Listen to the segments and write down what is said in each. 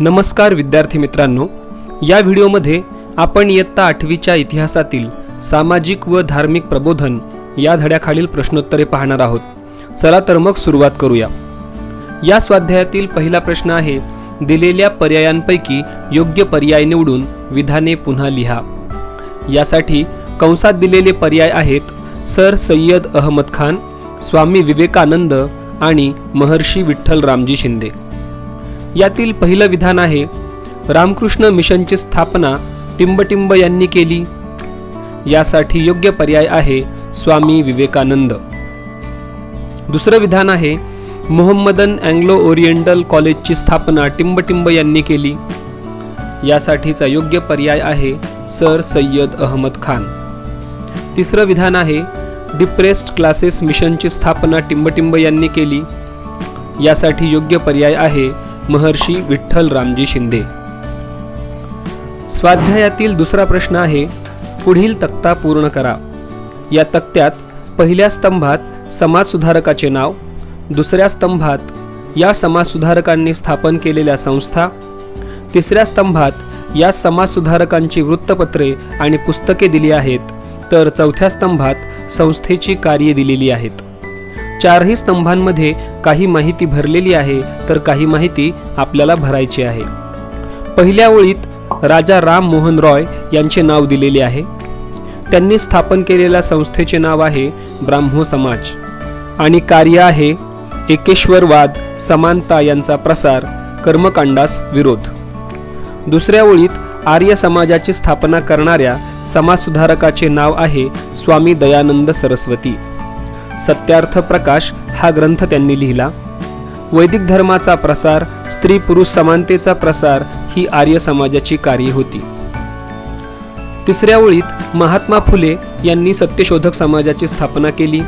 नमस्कार विद्यार्थी मित्रांनो या व्हिडिओमध्ये आपण इयत्ता आठवीच्या इतिहासातील सामाजिक व धार्मिक प्रबोधन या धड्याखालील प्रश्नोत्तरे पाहणार आहोत. चला तर मग सुरुवात करूया. या स्वाध्यायातील पहिला प्रश्न आहे दिलेल्या पर्यायांपैकी योग्य पर्याय निवडून विधाने पुन्हा लिहा. यासाठी कंसात दिलेले पर्याय आहेत सर सय्यद अहमद खान स्वामी विवेकानंद आणि महर्षी विठ्ठल रामजी शिंदे. यातील पहिलं विधान आहे रामकृष्ण मिशनची स्थापना टिंबटिंब यांनी केली. यासाठी योग्य पर्याय आहे स्वामी विवेकानंद. दुसरं विधान आहे मोहम्मदन अँग्लो ओरिएंटल कॉलेजची स्थापना टिंबटिंब यांनी केली. यासाठीचा योग्य पर्याय आहे सर सय्यद अहमद खान. तिसरं विधान आहे डिप्रेस्ड क्लासेस मिशनची स्थापना टिंबटिंब यांनी केली. यासाठी योग्य पर्याय आहे महर्षी विठ्ठल रामजी शिंदे. स्वाध्यायातील दुसरा प्रश्न आहे पुढील तक्ता पूर्ण करा. या तक्त्यात पहिल्या स्तंभात समाजसुधारकाचे नाव दुसऱ्या स्तंभात या समाजसुधारकांनी स्थापन केलेल्या संस्था तिसऱ्या स्तंभात या समाजसुधारकांची वृत्तपत्रे आणि पुस्तके दिली आहेत तर चौथ्या स्तंभात संस्थेची कार्ये दिलेली आहेत. चारही स्तंभांमध्ये काही माहिती भरलेली आहे तर काही माहिती आपल्याला भरायची आहे. पहिल्या ओळीत राजा राम मोहन रॉय यांचे नाव दिलेले आहे. त्यांनी स्थापन केलेल्या संस्थेचे नाव आहे ब्राह्मो समाज. आणि कार्य आहे एकेश्वरवाद समानता यांचा प्रसार कर्मकांडास विरोध. दुसऱ्या ओळीत आर्य समाजाची स्थापना करणाऱ्या समाजसुधारकाचे नाव आहे स्वामी दयानंद सरस्वती. सत्यार्थ प्रकाश हा ग्रंथ त्यांनी लिहिला. वैदिक धर्माचा प्रसार स्त्री पुरुष समानतेचा प्रसार ही आर्य समाजाची कार्य होती. तिसऱ्या ओळीत महात्मा फुले यांनी सत्यशोधक समाजाची स्थापना केली.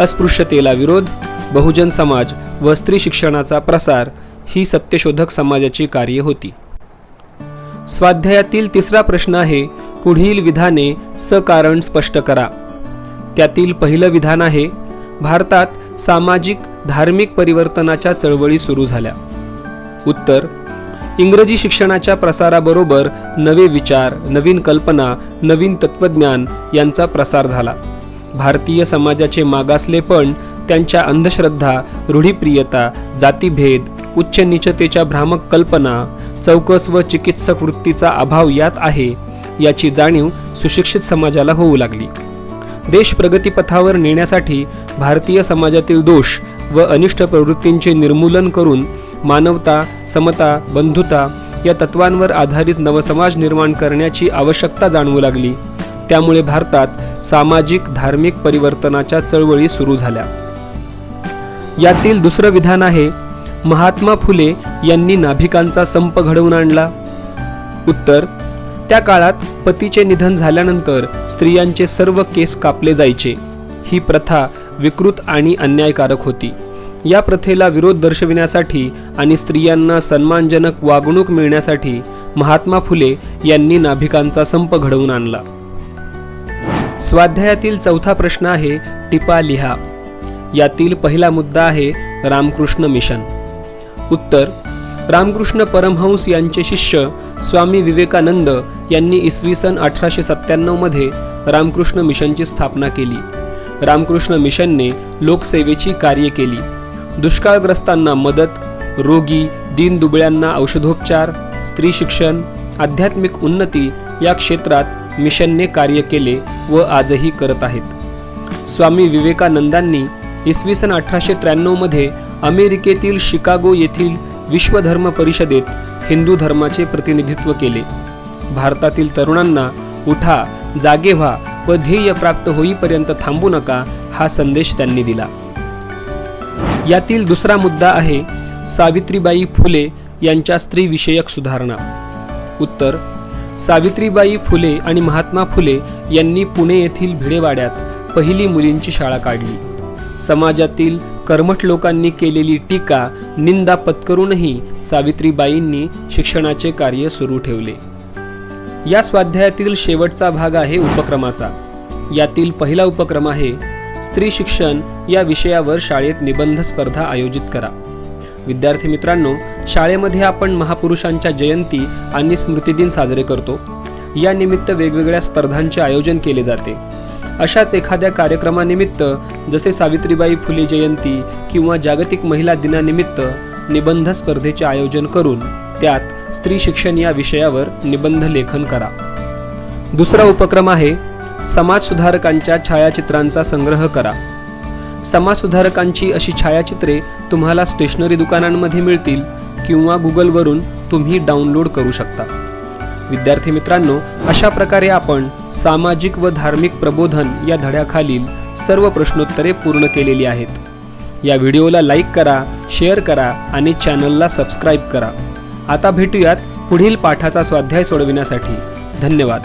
अस्पृश्यतेला विरोध बहुजन समाज व स्त्री शिक्षणाचा प्रसार ही सत्यशोधक समाजाची कार्य होती. स्वाध्यायातील तिसरा प्रश्न आहे पुढील विधाने सकारण स्पष्ट करा. त्यातील पहिलं विधान आहे भारतात सामाजिक धार्मिक परिवर्तनाच्या चळवळी सुरू झाल्या. उत्तर इंग्रजी शिक्षणाच्या प्रसाराबरोबर नवे विचार नवीन कल्पना नवीन तत्त्वज्ञान यांचा प्रसार झाला. भारतीय समाजाचे मागासलेपण त्यांच्या अंधश्रद्धा रूढीप्रियता जातीभेद उच्च निचतेच्या भ्रामक कल्पना चौकस व चिकित्सक वृत्तीचा अभाव यात आहे याची जाणीव सुशिक्षित समाजाला होऊ लागली. देश प्रगतीपथावर नेण्यासाठी भारतीय समाजातील दोष व अनिष्ट प्रवृत्तींचे निर्मूलन करून मानवता समता बंधुता या तत्वांवर आधारित नवसमाज निर्माण करण्याची आवश्यकता जाणवू लागली. त्यामुळे भारतात सामाजिक धार्मिक परिवर्तनाच्या चळवळी सुरू झाल्या. यातील दुसरं विधान आहे महात्मा फुले यांनी नाभिकांचा संप घडवून आणला. उत्तर त्या काळात पतीचे निधन झाल्यानंतर स्त्रियांचे सर्व केस कापले जायचे. ही प्रथा विकृत आणि अन्यायकारक होती. या प्रथेला विरोध दर्शविण्यासाठी आणि स्त्रियांना सन्मानजनक वागणूक मिळण्यासाठी महात्मा फुले यांनी नाभिकांचा संप घडवून आणला. स्वाध्यायातील चौथा प्रश्न आहे टिपा लिहा. यातील पहिला मुद्दा आहे रामकृष्ण मिशन. उत्तर रामकृष्ण परमहंस यांचे शिष्य स्वामी विवेकानंद यांनी इसवी सन अठराशे सत्त्याण्णवमध्ये रामकृष्ण मिशनची स्थापना केली. रामकृष्ण मिशनने लोकसेवेची कार्य केली. दुष्काळग्रस्तांना मदत रोगी दीनदुबळ्यांना औषधोपचार स्त्री शिक्षण आध्यात्मिक उन्नती या क्षेत्रात मिशनने कार्य केले व आजही करत आहेत. स्वामी विवेकानंदांनी इसवी सन अठराशे त्र्याण्णवमध्ये अमेरिकेतील शिकागो येथील विश्वधर्म परिषदेत हिंदू धर्माचे प्रतिनिधित्व केले. भारतातील तरुणांना उठा जागे व्हा व ध्येय प्राप्त होईपर्यंत थांबू नका हा संदेश त्यांनी दिला. यातील दुसरा मुद्दा आहे सावित्रीबाई फुले यांच्या स्त्रीविषयक सुधारणा. उत्तर सावित्रीबाई फुले आणि महात्मा फुले यांनी पुणे येथील भिडेवाड्यात पहिली मुलींची शाळा काढली. समाजातील कर्मठ लोकांनी केलेली टीका निंदा पत्करूनही सावित्रीबाईंनी शिक्षणाचे कार्य सुरू ठेवले. या स्वाध्यायातील शेवटचा भाग आहे उपक्रमाचा. यातील पहिला उपक्रम आहे स्त्री शिक्षण या विषयावर शाळेत निबंध स्पर्धा आयोजित करा. विद्यार्थी मित्रांनो शाळेमध्ये आपण महापुरुषांच्या जयंती आणि स्मृतिदिन साजरे करतो. या निमित्त वेगवेगळ्या स्पर्धांचे आयोजन केले जाते. अशाच एखाद्या कार्यक्रमानिमित्त जसे सावित्रीबाई फुले जयंती किंवा जागतिक महिला दिनानिमित्त निबंध स्पर्धेचे आयोजन करून त्यात स्त्री शिक्षण या विषयावर निबंध लेखन करा. दुसरा उपक्रम आहे समाजसुधारकांच्या छायाचित्रांचा संग्रह करा. समाजसुधारकांची अशी छायाचित्रे तुम्हाला स्टेशनरी दुकानांमध्ये मिळतील किंवा गुगलवरून तुम्ही डाउनलोड करू शकता. विद्यार्थी मित्रांनो अशा प्रकारे आपण सामाजिक व धार्मिक प्रबोधन या धड्याखालील सर्व प्रश्नोत्तरे पूर्ण केलेली आहेत. या व्हिडिओला लाईक करा शेअर करा आणि चॅनलला सबस्क्राईब करा. आता भेटूयात पुढील पाठाचा स्वाध्याय सोडविण्यासाठी. धन्यवाद.